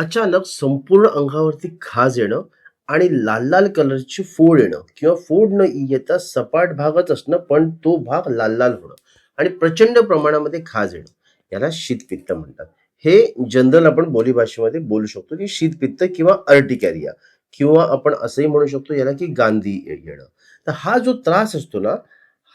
अचानक संपूर्ण अंगावरती खाज येणं आणि लाल लाल कलरची फोड येणं किंवा फोड न येता सपाट भागच असणं पण तो भाग लाल लाल होणं आणि प्रचंड प्रमाणामध्ये खाज येणं याला शीतपित्त म्हणतात. हे जनरल आपण बोलीभाषेमध्ये बोलू शकतो की शीतपित्त किंवा अर्टिकॅरिया किंवा आपण असंही म्हणू शकतो याला की गांधी येणं. तर हा जो त्रास असतो ना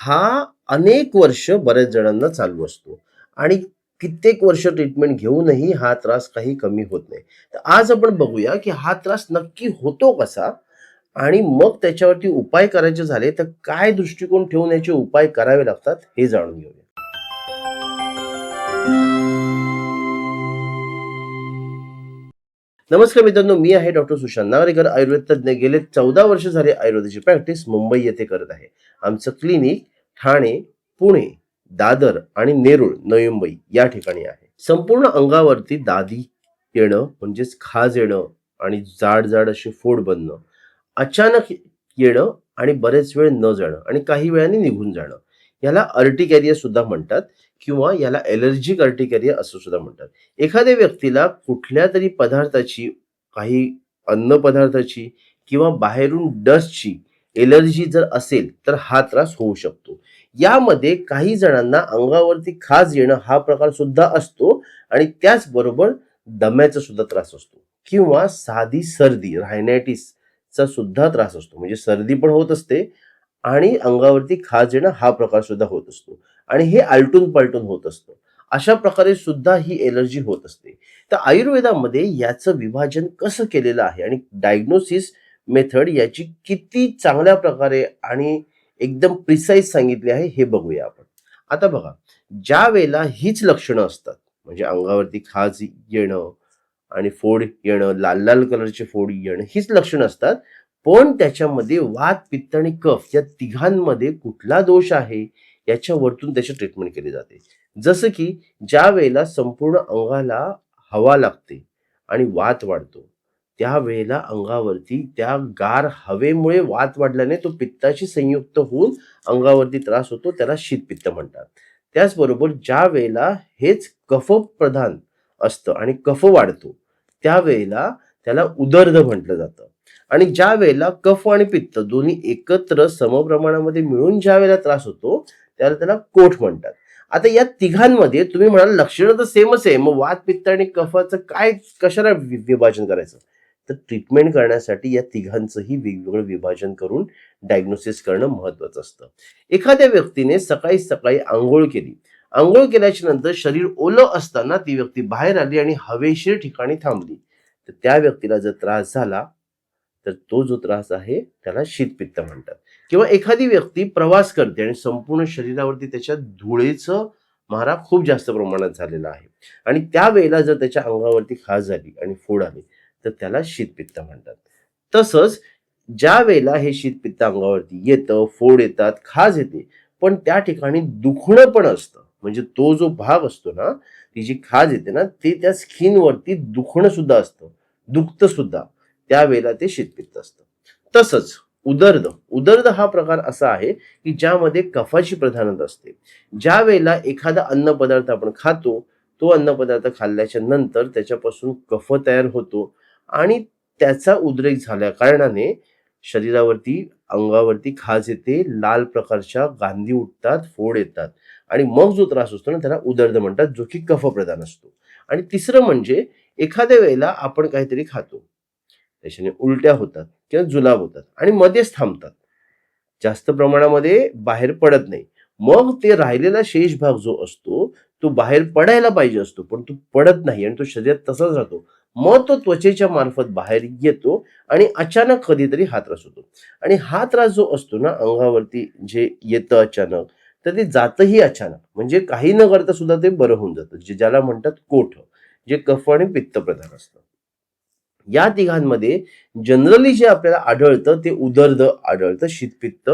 हा अनेक वर्ष बऱ्याच जणांना चालू असतो आणि कित्येक वर्ष ट्रीटमेंट घेऊनही हा त्रास काही कमी होत नाही. तर आज आपण बघूया की हा त्रास नक्की होतो कसा आणि मग त्याच्यावरती उपाय करायचे झाले तर काय दृष्टिकोन ठेवून याचे उपाय करावे लागतात हे जाणून घेऊया. नमस्कार मित्रांनो मी आहे डॉक्टर सुशांत नागरेकर आयुर्वेद तज्ज्ञ. गेले चौदा वर्ष झाले आयुर्वेदाची प्रॅक्टिस मुंबई येथे करत आहे. आमचं क्लिनिक ठाणे पुणे. दादर आणि नेरूळ नवी मुंबई या ठिकाणी आहे. संपूर्ण अंगावरती दादी येणं म्हणजेच खाज येणं आणि जाड जाड असे फोड बनणं अचानक येणं आणि बरेच वेळ न जाणं आणि काही वेळाने निघून जाणं याला अर्टिकॅरिया सुद्धा म्हणतात किंवा याला एलर्जिक अर्टिकॅरिया असं सुद्धा म्हणतात. एखाद्या व्यक्तीला कुठल्या तरी पदार्थाची काही अन्न पदार्थाची किंवा बाहेरून डस्टची एलर्जी जर असेल तर हा त्रास होऊ शकतो. यामध्ये काही जणांना अंगावरती खाज येणं हा प्रकार सुद्धा असतो आणि त्याचबरोबर दम्याचा सुद्धा त्रास असतो किंवा साधी सर्दी रायनायटिसचा सुद्धा त्रास असतो. म्हणजे सर्दी पण होत असते आणि अंगावरती खाज येणं हा प्रकार सुद्धा होत असतो. आणि हे आलटून पालटून होत असतं. अशा प्रकारे सुद्धा ही एलर्जी होत असते. तर आयुर्वेदामध्ये याचं विभाजन कसं केलेलं आहे आणि डायग्नोसिस मेथड याची किती चांगल्या प्रकारे आणि एकदम प्रिसाईज सांगितली आहे हे बघूया आपण. आता बघा ज्या वेळेला हीच लक्षणं असतात म्हणजे अंगावरती खाज येणं आणि फोड येणं लाल लाल कलरचे फोड येणं हीच लक्षणं असतात. पण त्याच्यामध्ये वात पित्त आणि कफ या तिघांमध्ये कुठला दोष आहे याच्यावरतून त्याची ट्रीटमेंट केली जाते. जसं की ज्या वेळेला संपूर्ण अंगाला हवा लागते आणि वात वाढतो त्यावेळेला अंगावरती त्या गार हवेमुळे वात वाढल्याने तो पित्ताशी संयुक्त होऊन अंगावरती त्रास होतो त्याला शीतपित्त म्हणतात. त्याचबरोबर ज्या वेळेला हेच कफ प्रधान असतं आणि कफ वाढतो त्यावेळेला त्याला उदर्ध म्हटलं जातं. आणि ज्या वेळेला कफ आणि पित्त दोन्ही एकत्र समप्रमाणामध्ये मिळून ज्या वेळेला त्रास होतो त्याला त्याला कोठ म्हणतात. आता या तिघांमध्ये तुम्ही म्हणाल लक्षणं तर सेमच आहे. मग वात पित्त आणि कफाचं काय कशाला विभाजन करायचं? तर ट्रीटमेंट करण्यासाठी या तिघांचंही वेगवेगळं विभाजन करून डायग्नोसिस करणं महत्वाचं असतं. एखाद्या व्यक्तीने सकाळी सकाळी आंघोळ केली. आंघोळ केल्याच्यानंतर शरीर ओलं असताना ती व्यक्ती बाहेर आली आणि हवेशीर ठिकाणी थांबली. तर त्या व्यक्तीला जर त्रास झाला तर तो जो त्रास आहे त्याला शीतपित्त म्हणतात. किंवा एखादी व्यक्ती प्रवास करते आणि संपूर्ण शरीरावरती त्याच्या धुळेचं मारा खूप जास्त प्रमाणात झालेला आहे. आणि त्यावेळेला जर त्याच्या अंगावरती खास झाली आणि फोड आली तर त्याला शीतपित्त म्हणतात. तसंच ज्या वेळेला हे शीतपित्त अंगावरती येतं फोड येतात खाज येते पण त्या ठिकाणी दुखणं पण असतं. म्हणजे तो जो भाग असतो ना ती जी खाज येते ना ते त्या स्किनवरती दुखणं सुद्धा असतं. दुखतं सुद्धा. त्यावेळेला ते शीतपित्त असतं. तसंच उदर्द. उदर्द हा प्रकार असा आहे की ज्यामध्ये कफाची प्रधानता असते. ज्या वेळेला एखादा अन्न पदार्थ आपण खातो तो अन्न पदार्थ खाल्ल्याच्या नंतर त्याच्यापासून कफ तयार होतो. आणि त्याचा उद्रेक झाल्या कारणाने शरीरावरती अंगावरती खाज येते लाल प्रकारच्या गांधी उठतात फोड येतात. आणि मग जो त्रास असतो ना त्याला उदर्द म्हणतात जो की कफप्रधान असतो. आणि तिसरं म्हणजे एखाद्या वेळेला आपण काहीतरी खातो. त्याच्याने उलट्या होतात किंवा जुलाब होतात आणि मध्येच थांबतात. जास्त प्रमाणामध्ये बाहेर पडत नाही. मग ते राहिलेला शेष भाग जो असतो तो बाहेर पडायला पाहिजे असतो पण तो पडत नाही आणि तो शरीरात तसाच राहतो. मग तो त्वचेच्या मार्फत बाहेर येतो आणि अचानक कधीतरी हा त्रास होतो. आणि हा त्रास जो असतो ना अंगावरती जे येतं अचानक तर ते जातही अचानक. म्हणजे काही न करता सुद्धा ते बरं होऊन जातं जे ज्याला म्हणतात कोठ जे कफ आणि पित्त प्रधान असतं. या तिघांमध्ये जनरली जे आपल्याला आढळतं ते उदर्द आढळतं शीतपित्त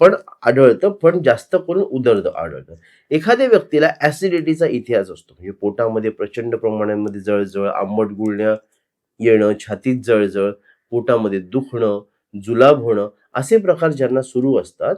पण आढळतं पण जास्त करून उदर्द आढळतं. एखाद्या व्यक्तीला ऍसिडिटीचा इतिहास असतो. म्हणजे पोटामध्ये प्रचंड प्रमाणामध्ये जळजळ आंबट गुळण्या येणं छातीत जळजळ पोटामध्ये दुखणं जुलाब होणं असे प्रकार ज्यांना सुरू असतात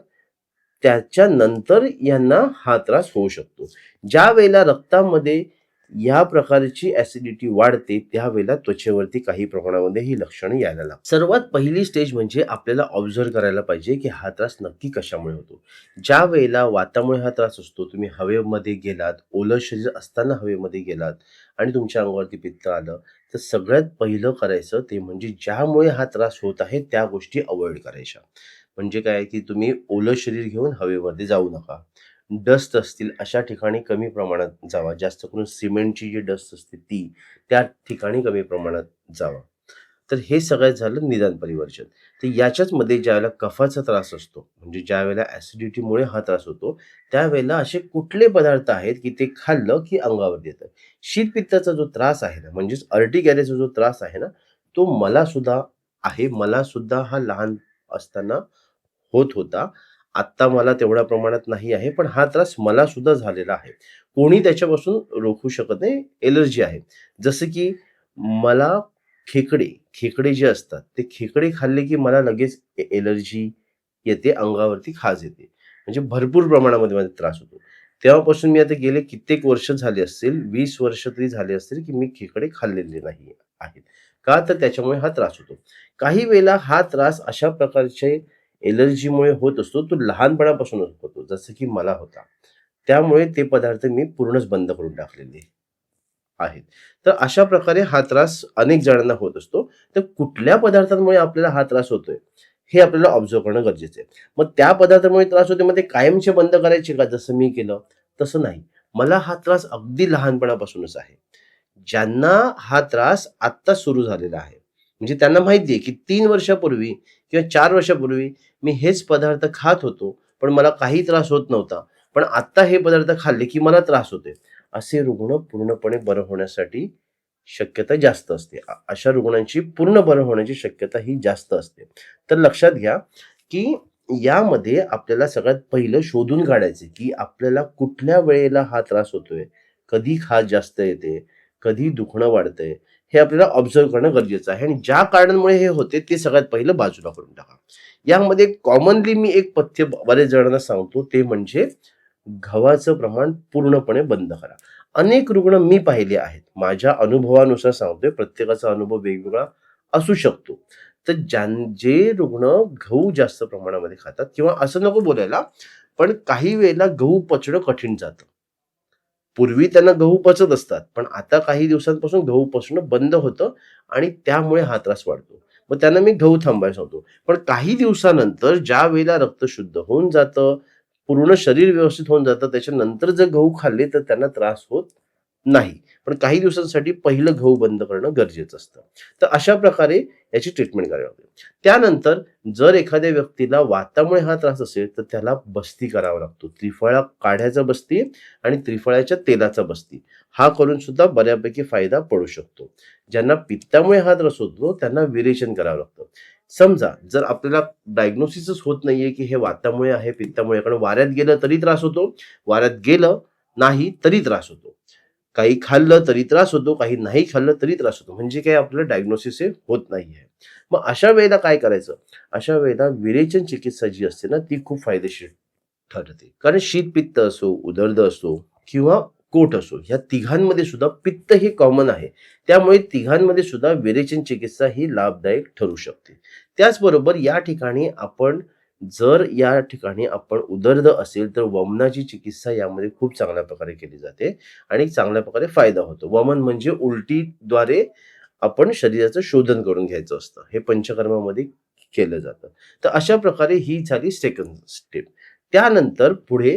त्याच्यानंतर यांना हा त्रास होऊ शकतो. ज्या वेळेला रक्तामध्ये या प्रकारची ऍसिडिटी वाढते त्यावेळेला त्वचेवरती काही प्रमाणामध्ये ही लक्षणं यायला लागतात. सर्वात पहिली स्टेज म्हणजे आपल्याला ऑब्झर्व करायला पाहिजे की हा त्रास नक्की कशामुळे होतो. ज्या वेळेला वातामुळे हा त्रास असतो तुम्ही हवेमध्ये गेलात ओलं शरीर असताना हवेमध्ये गेलात आणि तुमच्या अंगावरती पित्त आलं तर सगळ्यात पहिलं करायचं ते म्हणजे ज्यामुळे हा त्रास होत आहे त्या गोष्टी अवॉइड करायच्या. म्हणजे काय की तुम्ही ओलं शरीर घेऊन हवेमध्ये जाऊ नका. डस्ट असतील अशा ठिकाणी कमी प्रमाणात जावा. जास्त करून सिमेंटची जी डस्ट असते ती त्या ठिकाणी कमी प्रमाणात जावा. तर हे सगळ्यात झालं निदान परिवर्जन. तर याच्याच मध्ये ज्यावेळेला कफाचा त्रास असतो म्हणजे ज्या वेळेला ऍसिडिटीमुळे हा त्रास होतो त्यावेळेला असे कुठले पदार्थ आहेत की ते खाल्लं की अंगावर येतं. शीतपित्ताचा जो त्रास आहे ना म्हणजेच अर्टिगॅरेचा जो त्रास आहे ना तो मला सुद्धा आहे. मला सुद्धा हा लहान असताना होत होता. आत्ता मला तेवढ्या प्रमाणात नाही आहे पण हा त्रास मला सुद्धा झालेला आहे. कोणी त्याच्यापासून रोखू शकत नाही एलर्जी आहे. जसं की मला खेकडे खेकडे जे असतात ते खेकडे खाल्ले की मला लगेच एलर्जी येते अंगावरती खाज येते. म्हणजे भरपूर प्रमाणामध्ये माझा त्रास होतो. तेव्हापासून मी आता गेले कित्येक वर्ष झाले असतील वीस वर्ष तरी झाले असतील की मी खेकडे खाल्लेले नाही आहेत. का तर त्याच्यामुळे हा त्रास होतो. काही वेळेला हा त्रास अशा प्रकारचे एलर्जीमुळे होत असतो तो लहानपणापासूनच होतो जसं की मला होता. त्यामुळे ते पदार्थ मी पूर्णच बंद करून टाकलेले आहेत. तर अशा प्रकारे हा त्रास अनेक जणांना होत असतो. तर कुठल्या पदार्थांमुळे आपल्याला हा त्रास होतोय हे आपल्याला ऑब्झर्व करणं गरजेचं आहे. मग त्या पदार्थामुळे त्रास होते मग ते कायमचे बंद करायचे का? जसं मी केलं तसं नाही. मला हा त्रास अगदी लहानपणापासूनच आहे. ज्यांना हा त्रास आत्ता सुरू झालेला आहे म्हणजे त्यांना माहिती आहे की तीन वर्षापूर्वी किंवा चार वर्षापूर्वी मी हेच पदार्थ खात होतो पण मला काही त्रास होत नव्हता. पण आत्ता हे पदार्थ खाल्ले की मला त्रास होते असे रुग्ण पूर्णपणे बरं होण्यासाठी शक्यता जास्त असते. अशा रुग्णांची पूर्ण बरं होण्याची शक्यता ही जास्त असते. तर लक्षात घ्या की यामध्ये आपल्याला सगळ्यात पहिलं शोधून काढायचे की आपल्याला कुठल्या वेळेला हा त्रास होतोय कधी खाज जास्त येते कधी दुखणं वाढतंय हे आपल्याला ऑब्झर्व करणं गरजेचं आहे. आणि ज्या कारणांमुळे हे होते ते सगळ्यात पहिलं बाजूला करून टाका. यामध्ये कॉमनली मी एक पथ्य बरेच जणांना सांगतो ते म्हणजे गव्हाचं प्रमाण पूर्णपणे बंद करा. अनेक रुग्ण मी पाहिले आहेत. माझ्या अनुभवानुसार सांगतोय प्रत्येकाचा अनुभव वेगवेगळा असू शकतो. तर ज्यां जे रुग्ण गहू जास्त प्रमाणामध्ये खातात किंवा असं नको बोलायला पण काही वेळेला गहू पचणं कठीण जातं. पूर्वी त्यांना गहू पचत असतात पण आता काही दिवसांपासून गहू पचणं बंद होतं आणि त्यामुळे हा त्रास वाढतो. मग त्यांना मी गहू थांबायला सांगतो पण काही दिवसानंतर ज्या वेळेला रक्त शुद्ध होऊन जातं पूर्ण शरीर व्यवस्थित होऊन जातं त्याच्यानंतर जर गहू खाल्ले तर त्यांना त्रास होत नाही. पण काही दिवसांसाठी पहिलं गहू बंद करणं गरजेचं असतं. तर अशा प्रकारे याची ट्रीटमेंट करावी लागते. त्यानंतर जर एखाद्या व्यक्तीला वातामुळे हा त्रास असेल तर त्याला बस्ती करावा लागतो. त्रिफळा काढ्याचा बस्ती आणि त्रिफळाच्या तेलाचा बस्ती. हा करून सुद्धा बऱ्यापैकी फायदा पडू शकतो. ज्यांना पित्तामुळे हा त्रास होतो त्यांना विरेचन करावं लागतं. समजा जर आपल्याला डायग्नोसिसच होत नाहीये की हे वातामुळे आहे पित्तामुळे कारण वाऱ्यात गेलं तरी त्रास होतो. वाऱ्यात गेलं नाही तरी त्रास होतो. काही खाल्लं तरी त्रास होतो काही नाही खाल्लं तरी त्रास होतो. म्हणजे काही आपलं डायग्नोसिस हे होत नाही आहे मग अशा वेळेला काय करायचं? अशा वेळेला विरेचन चिकित्सा जी असते ना ती खूप फायदेशीर ठरते. कारण शीतपित्त असो उदर्द असो किंवा कोट असो ह्या तिघांमध्ये सुद्धा पित्त हे कॉमन आहे. त्यामुळे तिघांमध्ये सुद्धा विरेचन चिकित्सा ही लाभदायक ठरू शकते. त्याचबरोबर या ठिकाणी आपण जर या ठिकाणी आपण उदर्द असेल तर वमनाची चिकित्सा यामध्ये खूप चांगल्या प्रकारे केली जाते आणि चांगल्या प्रकारे फायदा होतो. वमन म्हणजे उलटीद्वारे आपण शरीराचं शोधन करून घ्यायचं असतं. हे पंचकर्मामध्ये केलं जातं. तर अशा प्रकारे ही झाली सेकंड स्टेप त्यानंतर पुढे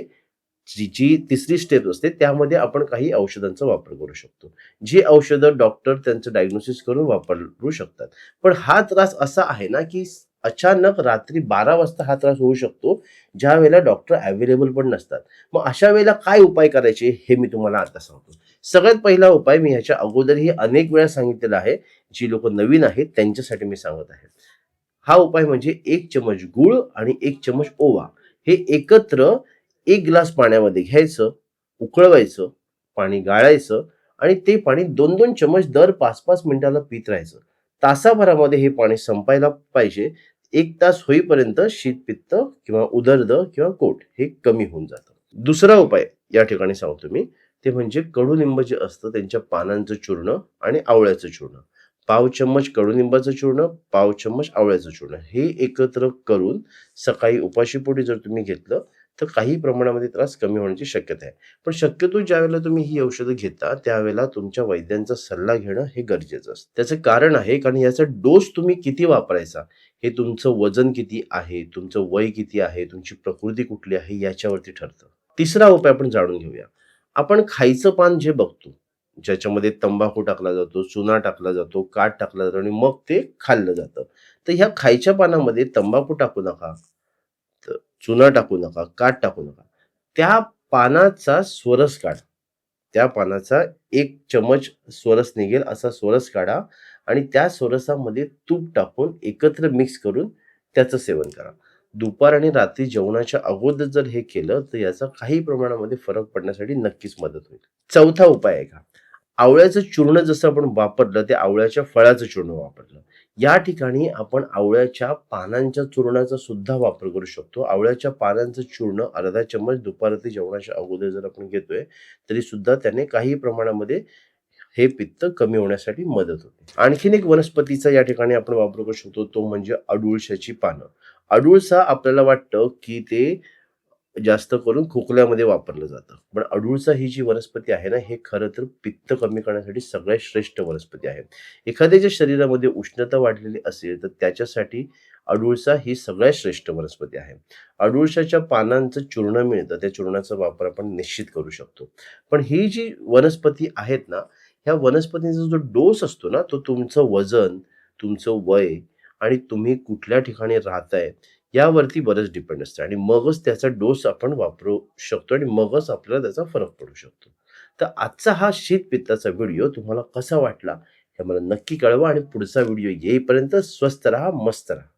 जी जी तिसरी स्टेप असते त्यामध्ये आपण काही औषधांचा वापर करू शकतो. जी औषधं डॉक्टर त्यांचं डायग्नोसिस करून वापरू शकतात. पण हा त्रास असा आहे ना की अचानक रात्री बारा वाजता हा त्रास होऊ शकतो ज्या वेळेला डॉक्टर अवेलेबल पण नसतात. मग अशा वेळेला काय उपाय करायचे हे मी तुम्हाला आता सांगतो. सगळ्यात पहिला उपाय मी ह्याच्या अगोदरही अनेक वेळा सांगितलेला आहे. जी लोक नवीन आहेत त्यांच्यासाठी मी सांगत आहे. हा उपाय म्हणजे एक चमच गुळ आणि एक चमच ओवा. हे एकत्र एक ग्लास पाण्यामध्ये घ्यायचं उकळवायचं पाणी गाळायचं आणि ते पाणी दोन दोन चमच दर पाच पाच मिनिटाला पित राहायचं. तासाभरामध्ये हे पाणी संपायला पाहिजे. एक तास होईपर्यंत शीतपित्त किंवा उदर्द किंवा कोट हे कमी होऊन जातं. दुसरा उपाय या ठिकाणी सांगतो मी. ते म्हणजे कडुलिंब जे असतं त्यांच्या पानांचं चूर्ण आणि आवळ्याचं चूर्ण. पाव चम्मच कडुलिंबाचं चूर्ण पाव चम्मच आवळ्याचं चूर्ण हे एकत्र करून सकाळी उपाशीपोटी जर तुम्ही घेतलं तर काही प्रमाणामध्ये त्रास कमी होण्याची शक्यता आहे. पण शक्यतो ज्यावेळेला तुम्ही ही औषधं घेता त्यावेळेला तुमच्या वैद्यांचा सल्ला घेणं हे गरजेचं असतं. त्याचं कारण आहे कारण याचा डोस तुम्ही किती वापरायचा? हे तुमचं वजन किती आहे? तुमचं वय किती आहे? तुमची प्रकृती कुठली आहे? याच्यावरती ठरतं. तिसरा उपाय आपण जाणून घेऊया. आपण खायचं पान जे बघतो ज्याच्यामध्ये तंबाखू टाकला जातो चुना टाकला जातो काठ टाकला जातो आणि मग ते खाल्लं जातं. तर ह्या खायच्या पानामध्ये तंबाखू टाकू नका. चुना टाकू नका काठ टाकू नका. त्या पानाचा स्वरस काढा. त्या पानाचा एक चमच स्वरस निघेल असा स्वरस काढा आणि त्या स्वरसामध्ये तूप टाकून एकत्र मिक्स करून त्याचं सेवन करा. दुपार आणि रात्री जेवणाच्या अगोदर जर हे केलं तर याचा काही प्रमाणामध्ये फरक पडण्यासाठी नक्कीच मदत होईल. चौथा उपाय आहे का? आवळ्याचं चूर्ण जसं आपण वापरलं ते आवळ्याच्या फळाचं चूर्ण वापरलं. या ठिकाणी आपण आवळ्याच्या पानांच्या चूर्णाचा सुद्धा वापर करू शकतो. आवळ्याच्या पानांचं चूर्ण अर्धा चम्मच दुपारातील जेवणाच्या अगोदर जर आपण घेतोय तरी सुद्धा त्याने काही प्रमाणामध्ये हे पित्त कमी होण्यासाठी मदत होते. आणखीन एक वनस्पतीचा या ठिकाणी आपण वापर करू शकतो तो म्हणजे अडुळशाची पानं. अडुळसा आपल्याला वाटतं की ते जास्त करून खोकल्यामध्ये वापरलं जातं. पण अडुळचा ही जी वनस्पती आहे ना हे खरं तर पित्त कमी करण्यासाठी सगळ्यात श्रेष्ठ वनस्पती आहे. एखाद्याच्या शरीरामध्ये उष्णता वाढलेली असेल तर त्याच्यासाठी अडुळसा ही सगळ्यात श्रेष्ठ वनस्पती आहे. अडुळशाच्या पानांचं चूर्ण मिळतं त्या चूर्णाचा वापर आपण निश्चित करू शकतो. पण ही जी वनस्पती आहेत ना ह्या वनस्पतींचा जो डोस असतो ना तो तुमचं वजन तुमचं वय आणि तुम्ही कुठल्या ठिकाणी राहताय यावरती बरंच डिपेंड असतं. आणि मगच त्याचा डोस आपण वापरू शकतो आणि मगच आपल्याला त्याचा फरक पडू शकतो. तर आजचा हा शीतपित्ताचा व्हिडिओ तुम्हाला कसा वाटला हे मला नक्की कळवा आणि पुढचा व्हिडिओ येईपर्यंत स्वस्त राहा मस्त राहा.